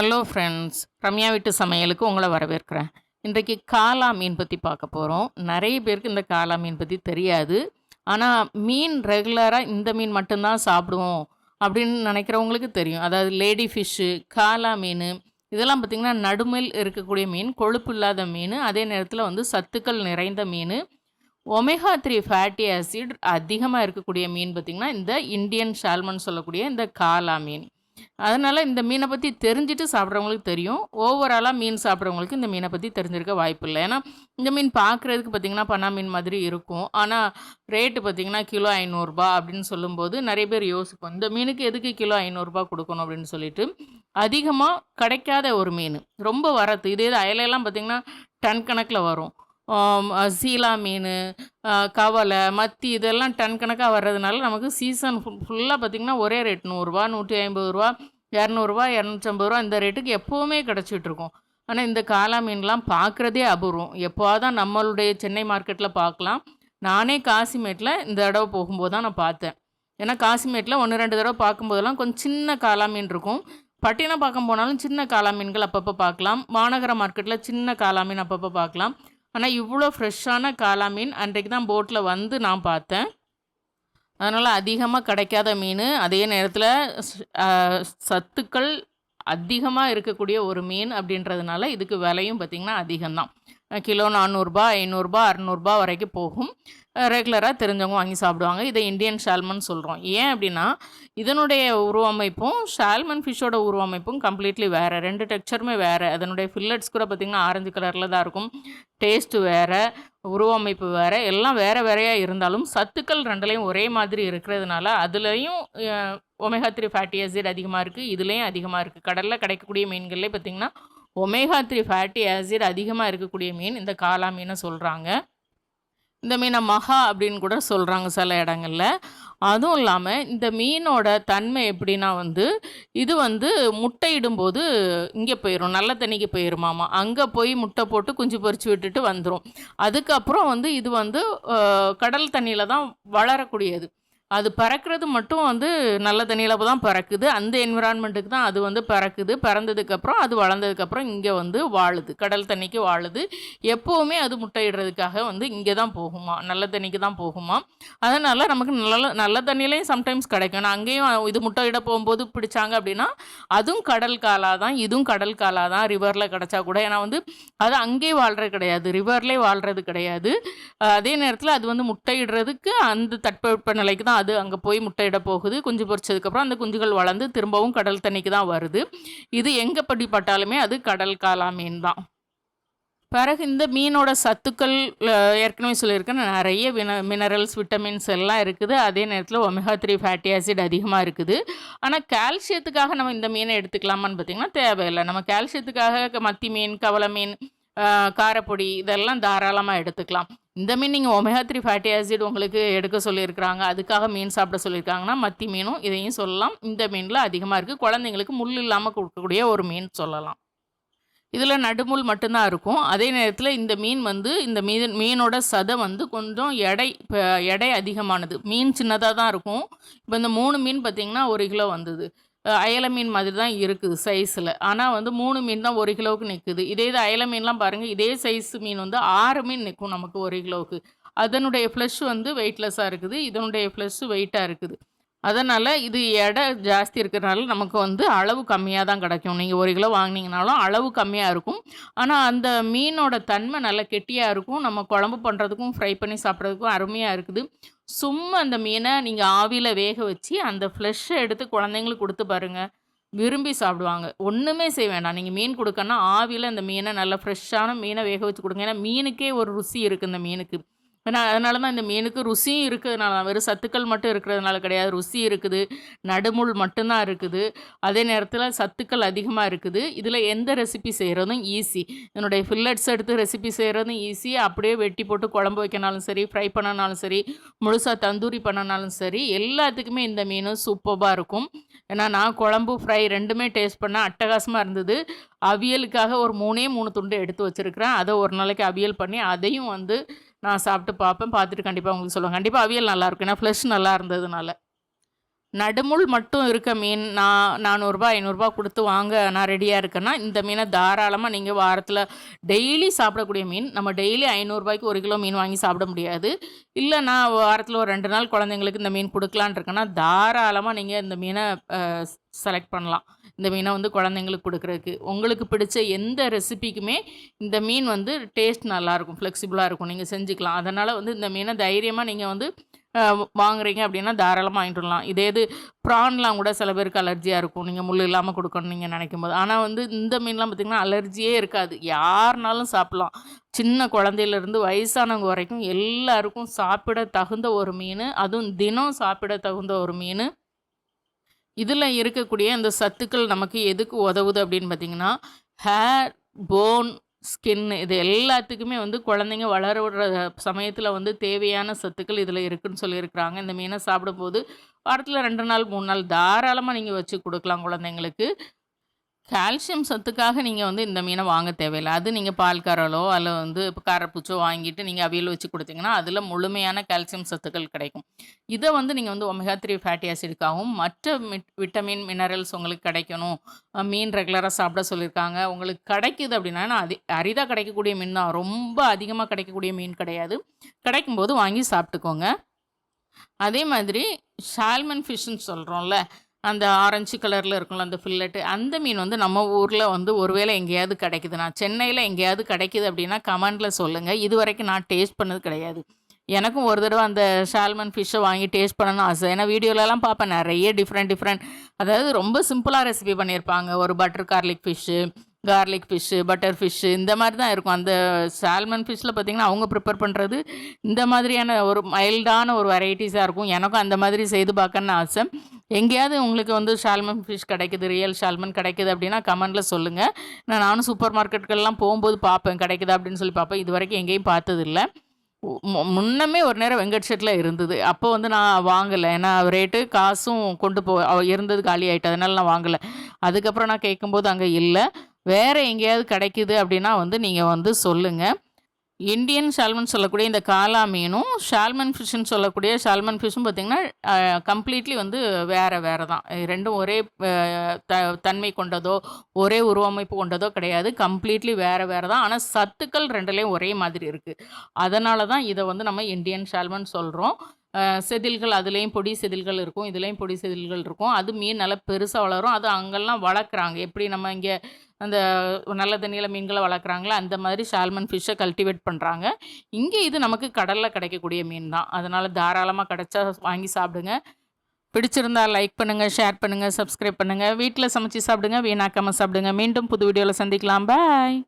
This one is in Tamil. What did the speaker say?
ஹலோ ஃப்ரெண்ட்ஸ் ரம்யா வீட்டு சமையலுக்கு உங்களை வரவேற்கிறேன். இன்றைக்கு காலா மீன் பற்றி பார்க்க போகிறோம் நிறைய பேருக்கு இந்த காலா மீன் பற்றி தெரியாது. ஆனால் மீன் ரெகுலராக இந்த மீன் மட்டும்தான் சாப்பிடுவோம் அப்படின்னு நினைக்கிறவங்களுக்கு தெரியும். அதாவது லேடி ஃபிஷ்ஷு காலா மீன் இதெல்லாம் பார்த்திங்கன்னா நடுமல் இருக்கக்கூடிய மீன் கொழுப்பு இல்லாத மீன் அதே நேரத்தில் வந்து சத்துக்கள் நிறைந்த மீன். ஒமேகா த்ரீ ஃபேட்டி ஆசிட் அதிகமாக இருக்கக்கூடிய மீன் பார்த்திங்கன்னா இந்த இந்தியன் சால்மன் சொல்லக்கூடிய இந்த காலா மீன். அதனால் இந்த மீனை பற்றி தெரிஞ்சுட்டு சாப்பிட்றவங்களுக்கு தெரியும். ஓவராலாக மீன் சாப்பிட்றவங்களுக்கு இந்த மீனை பற்றி தெரிஞ்சிருக்க வாய்ப்பு இல்லை. ஏன்னா இந்த மீன் பார்க்குறதுக்கு பார்த்திங்கன்னா பனா மீன் மாதிரி இருக்கும். ஆனால் ரேட்டு பார்த்திங்கன்னா கிலோ ஐநூறுரூபா அப்படின்னு சொல்லும்போது நிறைய பேர் யோசிப்போம். இந்த மீனுக்கு எதுக்கு கிலோ ஐநூறுரூபா கொடுக்கணும் அப்படின்னு சொல்லிட்டு. அதிகமாக கிடைக்காத ஒரு மீன். ரொம்ப வரத்து இதே இது அயலையெல்லாம் பார்த்திங்கன்னா டன் கணக்கில் வரும். சீலா மீன் கவலை மத்தி இதெல்லாம் டன் கணக்காக வர்றதுனால நமக்கு சீசன் ஃபுல்லாக பார்த்திங்கன்னா ஒரே ரேட் நூறுரூவா நூற்றி ஐம்பது ரூபா இரநூறுவா இரநூற்றம்பது ரூபா இந்த ரேட்டுக்கு எப்போவுமே கிடச்சிட்டு இருக்கும். ஆனால் இந்த காளா மீன்லாம் பார்க்குறதே அபூர்வம். எப்போதான் நம்மளுடைய சென்னை மார்க்கெட்டில் பார்க்கலாம். நானே காசிமேட்டில் இந்த தடவை போகும்போது தான் நான் பார்த்தேன். ஏன்னா காசிமேட்டில் ஒன்று ரெண்டு தடவை பார்க்கும்போதெல்லாம் கொஞ்சம் சின்ன காளா மீன் இருக்கும். பட்டினம் பார்க்க போனாலும் சின்ன காளா மீன்கள் அப்பப்போ பார்க்கலாம். மாநகர மார்க்கெட்டில் சின்ன காளா மீன் அப்பப்போ பார்க்கலாம். ஆனால் இவ்வளோ ஃப்ரெஷ்ஷான காளா மீன் அன்றைக்கு தான் போட்டில் வந்து நான் பார்த்தேன். அதனால் அதிகமாக கிடைக்காத மீன். அதே நேரத்தில் சத்துக்கள் அதிகமாக இருக்கக்கூடிய ஒரு மீன் அப்படின்றதுனால இதுக்கு விலையும் பார்த்திங்கன்னா அதிகம்தான். கிலோ நானூறுரூபா ஐநூறுரூபா அறநூறுபா வரைக்கும் போகும். ரெகுலராக தெரிஞ்சவங்க வாங்கி சாப்பிடுவாங்க. இதை இந்தியன் ஷால்மன் சொல்கிறோம் ஏன் அப்படின்னா இதனுடைய உருவமைப்பும் ஷால்மன் ஃபிஷ்ஷோட உருவமைப்பும் கம்ப்ளீட்லி வேறு. ரெண்டு டெக்ஸ்சருமே வேறு. அதனுடைய ஃபில்லட்ஸ் கூட பார்த்திங்கன்னா ஆரஞ்சு கலரில் தான் இருக்கும். டேஸ்ட்டு வேறு உருவமைப்பு வேறு. எல்லாம் வேறு வேறையாக இருந்தாலும் சத்துக்கள் ரெண்டுலேயும் ஒரே மாதிரி இருக்கிறதுனால அதுலேயும் ஒமேகா த்ரீ ஃபேட்டி ஆசிட் அதிகமாக இருக்குது இதுலேயும் அதிகமாக இருக்குது கடலில் கிடைக்கக்கூடிய மீன்கள்லேயே பார்த்திங்கன்னா ஒமேகா த்ரீ ஃபேட்டி ஆசிட் அதிகமாக இருக்கக்கூடிய மீன் இந்த காளா மீனை சொல்கிறாங்க இந்த மீனை மகா அப்படின்னு கூட சொல்கிறாங்க சில இடங்களில். அதுவும் இல்லாமல் இந்த மீனோட தன்மை எப்படின்னா வந்து இது வந்து முட்டையிடும்போது இங்கே போயிடும் நல்ல தண்ணிக்கு போயிருமாமா. அங்கே போய் முட்டை போட்டு குஞ்சு பொரிச்சு விட்டுட்டு வந்துடும் அதுக்கப்புறம் வந்து இது வந்து கடல் தண்ணியில் தான் வளரக்கூடியது. அது பறக்கிறது மட்டும் வந்து நல்ல தண்ணியில் தான் பறக்குது. அந்த என்விரான்மெண்ட்டுக்கு தான் அது வந்து பறக்குது. பறந்ததுக்கப்புறம் அது வளர்ந்ததுக்கப்புறம் இங்கே வந்து வாழுது. கடல் தண்ணிக்கு வாழுது. எப்போவுமே அது முட்டையிடுறதுக்காக வந்து இங்கே தான் போகுமா? நல்ல தண்ணிக்கு தான் போகுமா? அதனால் நமக்கு நல்ல நல்ல தண்ணியிலையும் சம்டைம்ஸ் கிடைக்கும். நான் அங்கேயும் இது முட்டையிட போகும்போது பிடிச்சாங்க அப்படின்னா அதுவும் கடல் காலாக தான். இதுவும் கடல் காலாக தான். ரிவரில் கிடச்சா கூட. ஏன்னா வந்து அது அங்கேயே வாழ்கிறது கிடையாது. ரிவர்லேயே வாழ்கிறது கிடையாது. அதே நேரத்தில் அது வந்து முட்டையிடுறதுக்கு அந்த தட்பவெப்ப நிலைக்கு தான் அது அங்கே போய் முட்டையிட போகுது. குஞ்சு பொரிச்சதுக்கப்புறம் அந்த குஞ்சுகள் வளர்ந்து திரும்பவும் கடல் தண்ணிக்கு தான் வருது. இது எங்கே படிப்பட்டாலுமே அது கடல் காலா மீன் தான். பிறகு இந்த மீனோட சத்துக்கள் ஏற்கனவே சொல்லியிருக்கேன். நிறைய வின மினரல்ஸ் விட்டமின்ஸ் எல்லாம் இருக்குது. அதே நேரத்தில் ஒமேகா த்ரீ ஃபேட்டி ஆசிட் அதிகமாக இருக்குது. ஆனால் கால்சியத்துக்காக நம்ம இந்த மீனை எடுத்துக்கலாமான்னு பார்த்திங்கன்னா தேவையில்லை. நம்ம கால்சியத்துக்காக மத்தி மீன் கவலை மீன் காரப்பொடி இதெல்லாம் தாராளமாக எடுத்துக்கலாம். இந்த மீன் நீங்கள் ஒமேகா த்ரீ ஃபேட்டி ஆசிட் உங்களுக்கு எடுக்க சொல்லியிருக்கிறாங்க. அதுக்காக மீன் சாப்பிட சொல்லியிருக்காங்கன்னா மத்தி மீனும் இதையும் சொல்லலாம். இந்த மீனில் அதிகமாக இருக்குது குழந்தைங்களுக்கு முள் இல்லாமல் கொடுக்கக்கூடிய ஒரு மீன் சொல்லலாம். இதில் நடுமுள் மட்டும்தான் இருக்கும். அதே நேரத்தில் இந்த மீன் வந்து இந்த மீன் மீனோட சதை வந்து கொஞ்சம் எடை இப்போ எடை அதிகமானது. மீன் சின்னதாக தான் இருக்கும். இப்போ இந்த மூணு மீன் பார்த்திங்கன்னா ஒரு கிலோ வந்தது. அயல மீன் மாதிரி தான் இருக்குது சைஸில் ஆனால் வந்து மூணு மீன் தான் ஒரு கிலோவுக்கு நிற்குது இதே இது அயல மீன்லாம் பாருங்கள் இதே சைஸ் மீன் வந்து ஆறு மீன் நிற்கும் நமக்கு ஒரு கிலோவுக்கு. அதனுடைய ஃப்ளஷ் வந்து வெயிட்லெஸ்ஸாக இருக்குது. இதனுடைய ஃப்ளஷ் வெயிட்டாக இருக்குது. அதனால் இது எடை ஜாஸ்தி இருக்கிறனால நமக்கு வந்து அளவு கம்மியாக தான் கிடைக்கும். நீங்கள் ஒரு கிலோ வாங்கினீங்கனாலும் அளவு கம்மியாக இருக்கும். ஆனால் அந்த மீனோட தன்மை நல்லா கெட்டியாக இருக்கும். நம்ம குழம்பு பண்ணுறதுக்கும் ஃப்ரை பண்ணி சாப்பிட்றதுக்கும் அருமையாக இருக்குது. சும்மா அந்த மீனை நீங்கள் ஆவியில் வேக வச்சு அந்த ஃப்ளெஷ்ஷை எடுத்து குழந்தைங்களுக்கு கொடுத்து பாருங்கள் விரும்பி சாப்பிடுவாங்க. ஒன்றுமே செய்ய வேண்டாம். நீங்கள் மீன் கொடுக்கன்னா ஆவியில் அந்த மீனை நல்லா ஃப்ரெஷ்ஷான மீனை வேக வச்சு கொடுங்க. ஏன்னா மீனுக்கே ஒரு ருசி இருக்குது இந்த மீனுக்கு. ஏன்னா அதனால தான் இந்த மீனுக்கு ருசியும் இருக்கிறதுனால தான் வெறும் சத்துக்கள் மட்டும் இருக்கிறதுனால கிடையாது. ருசி இருக்குது நடுமுள் மட்டும்தான் இருக்குது. அதே நேரத்தில் சத்துக்கள் அதிகமாக இருக்குது. இதில் எந்த ரெசிபி செய்கிறதும் ஈஸி என்னுடைய ஃபில்லட்ஸ் எடுத்து ரெசிபி செய்கிறதும் ஈஸி அப்படியே வெட்டி போட்டு குழம்பு வைக்கனாலும் சரி ஃப்ரை பண்ணனாலும் சரி முழுசாக தந்தூரி பண்ணனாலும் சரி எல்லாத்துக்குமே இந்த மீன் சூப்பராக இருக்கும். ஏன்னா நான் குழம்பு ஃப்ரை ரெண்டுமே டேஸ்ட் பண்ண அட்டகாசமாக இருந்தது. அவியலுக்காக ஒரு மூணே மூணு துண்டு எடுத்து வச்சுருக்கிறேன். அதை ஒரு நாளைக்கு அவியல் பண்ணி அதையும் வந்து நான் சாப்பிட்டு பார்ப்பேன் பார்த்துட்டு கண்டிப்பாக உங்களுக்கு சொல்லுவேன். கண்டிப்பாக அவியல் நல்லாயிருக்கும் ஏன்னா ஃப்ளஷ் நல்லா இருந்ததுனால. நடுமுள் மட்டும் இருக்க மீன் நான் நானூறுரூபா ஐநூறுரூபா கொடுத்து வாங்க நான் ரெடியாக இருக்கேன்னா இந்த மீனை தாராளமாக நீங்கள் வாரத்தில் டெய்லி சாப்பிடக்கூடிய மீன். நம்ம டெய்லி ஐநூறுரூபாய்க்கு ஒரு கிலோ மீன் வாங்கி சாப்பிட முடியாது. இல்லை நான் வாரத்தில் ஒரு ரெண்டு நாள் குழந்தைங்களுக்கு இந்த மீன் கொடுக்கலான் இருக்கேன்னா தாராளமாக நீங்கள் இந்த மீனை செலக்ட் பண்ணலாம். இந்த மீனை வந்து குழந்தைங்களுக்கு கொடுக்குறதுக்கு. உங்களுக்கு பிடிச்ச எந்த ரெசிபிக்குமே இந்த மீன் வந்து டேஸ்ட் நல்லாயிருக்கும் ஃப்ளெக்சிபிளாக இருக்கும். நீங்கள் செஞ்சுக்கலாம். அதனால் வந்து இந்த மீனை தைரியமாக நீங்கள் வந்து வாங்குறீங்க அப்படின்னா தாராளமாக வாங்கிட்டு வரலாம். இதே இது ப்ரான்லாம் கூட சில பேருக்கு அலர்ஜியாக இருக்கும். நீங்கள் முள் இல்லாமல் கொடுக்கணும் நீங்கள் நினைக்கும் போது ஆனால் வந்து இந்த மீன்லாம் பார்த்திங்கன்னா அலர்ஜியே இருக்காது. யாருனாலும் சாப்பிட்லாம். சின்ன குழந்தையிலேருந்து வயசானவங்க வரைக்கும் எல்லாருக்கும் சாப்பிட தகுந்த ஒரு மீன் அதுவும் தினம் சாப்பிட தகுந்த ஒரு மீன். இதில் இருக்கக்கூடிய இந்த சத்துக்கள் நமக்கு எதுக்கு உதவுது அப்படின்னு பார்த்தீங்கன்னா ஹேர் போன் ஸ்கின் இது எல்லாத்துக்குமே வந்து குழந்தைங்க வளர விடுற சமயத்தில் வந்து தேவையான சத்துக்கள் இதில் இருக்குன்னு சொல்லியிருக்கிறாங்க. இந்த மீனை சாப்பிடும்போது வாரத்தில் ரெண்டு நாள் மூணு நாள் தாராளமாக நீங்கள் வச்சு கொடுக்கலாம் குழந்தைங்களுக்கு. கால்சியம் சத்துக்காக நீங்கள் வந்து இந்த மீனை வாங்க தேவையில்லை. அது நீங்கள் பால் கரலோ அல்ல வந்து இப்போ காரப்பூச்சோ வாங்கிட்டு நீங்கள் அவியல் வச்சு கொடுத்தீங்கன்னா அதில் முழுமையான கால்சியம் சத்துக்கள் கிடைக்கும். இதை வந்து நீங்கள் வந்து ஒமேகா த்ரீ ஃபேட்டி ஆசிடுக்காகவும் மற்ற மிட் விட்டமின் மினரல்ஸ் உங்களுக்கு கிடைக்கணும். மீன் ரெகுலராக சாப்பிட சொல்லியிருக்காங்க. உங்களுக்கு கிடைக்குது அப்படின்னா அது அதி அரிதாக கிடைக்கக்கூடிய மீன் தான். ரொம்ப அதிகமாக கிடைக்கக்கூடிய மீன் கிடையாது. கிடைக்கும்போது வாங்கி சாப்பிட்டுக்கோங்க. அதே மாதிரி சால்மன் ஃபிஷ்ஷுன்னு சொல்கிறோம்ல அந்த ஆரஞ்சு கலரில் இருக்கும்ல அந்த ஃபில்லட்டு அந்த மீன் வந்து நம்ம ஊரில் வந்து ஒருவேளை எங்கேயாவது கிடைக்குதுண்ணா சென்னையில் எங்கேயாவது கிடைக்குது அப்படின்னா கமெண்டில் சொல்லுங்கள் இது வரைக்கும் நான் டேஸ்ட் பண்ணது கிடையாது. எனக்கும் ஒரு தடவை அந்த ஷால்மன் ஃபிஷ்ஷை வாங்கி டேஸ்ட் பண்ணணும்னு ஆசை. ஏன்னா வீடியோலலாம் பார்ப்பேன். நிறைய டிஃப்ரெண்ட் டிஃப்ரெண்ட் அதாவது ரொம்ப சிம்பிளாக ரெசிபி பண்ணியிருப்பாங்க. ஒரு butter garlic fish garlic fish butter fish இந்த மாதிரி தான் இருக்கும். அந்த சால்மன் ஃபிஷ்ஷில் பார்த்திங்கன்னா அவங்க ப்ரிப்பேர் பண்ணுறது இந்த மாதிரியான ஒரு மைல்டான ஒரு வெரைட்டிஸாக இருக்கும். எனக்கும் அந்த மாதிரி செய்து பார்க்கணுன்னு ஆசை. எங்கேயாவது உங்களுக்கு வந்து ஷால்மன் ஃபிஷ் கிடைக்குது ரியல் ஷால்மன் கிடைக்குது அப்படின்னா கமெண்டில் சொல்லுங்கள் நான் நானும் சூப்பர் மார்க்கெட்டுக்கெல்லாம் போகும்போது பார்ப்பேன் கிடைக்குதா அப்படின்னு சொல்லி பார்ப்பேன். இது வரைக்கும் எங்கேயும் பார்த்ததில்ல. மு- முன்னமே ஒரு நேரம் வெங்கட் ஷெட்டில் இருந்தது. அப்போ வந்து நான் வாங்கலை. ஏன்னா ரேட்டு காசும் கொண்டு போ இருந்தது காலி ஆகிட்டு அதனால் நான் வாங்கலை. அதுக்கப்புறம் நான் கேட்கும்போது அங்கே இல்லை. வேறு எங்கேயாவது கிடைக்குது அப்படின்னா வந்து நீங்கள் வந்து சொல்லுங்கள் இந்தியன் ஷால்மன் சொல்லக்கூடிய இந்த காலா மீனும் ஷால்மன் ஃபிஷ்ஷுன்னு சொல்லக்கூடிய ஷால்மன் ஃபிஷ்ஷும் பார்த்திங்கன்னா கம்ப்ளீட்லி வந்து வேறு வேறு தான் ரெண்டும் ஒரே த தன்மை கொண்டதோ ஒரே உருவமைப்பு கொண்டதோ கிடையாது. கம்ப்ளீட்லி வேறு வேறு தான் ஆனால் சத்துக்கள் ரெண்டுலேயும் ஒரே மாதிரி இருக்குது அதனால தான் இதை வந்து நம்ம இந்தியன் ஷால்மன் சொல்கிறோம் செதில்கள் அதுலேயும் பொடி செதில்கள் இருக்கும் இதுலேயும் பொடி செதில்கள் இருக்கும். அது மீன் நல்லா பெருசாக வளரும். அது அங்கெல்லாம் வளர்க்குறாங்க. எப்படி நம்ம இங்கே அந்த நல்ல தண்ணியில் மீன்களை வளர்க்குறாங்களோ அந்த மாதிரி சால்மன் ஃபிஷ்ஷை கல்டிவேட் பண்ணுறாங்க இங்கே இது நமக்கு கடலில் கிடைக்கக்கூடிய மீன் தான். அதனால் தாராளமாக கிடைச்சா வாங்கி சாப்பிடுங்க. பிடிச்சிருந்தா லைக் பண்ணுங்கள் ஷேர் பண்ணுங்கள் சப்ஸ்கிரைப் பண்ணுங்கள் வீட்டில் சமைச்சு சாப்பிடுங்க வீணாக்காமல் சாப்பிடுங்க. மீண்டும் புது வீடியோவில் சந்திக்கலாம். பாய்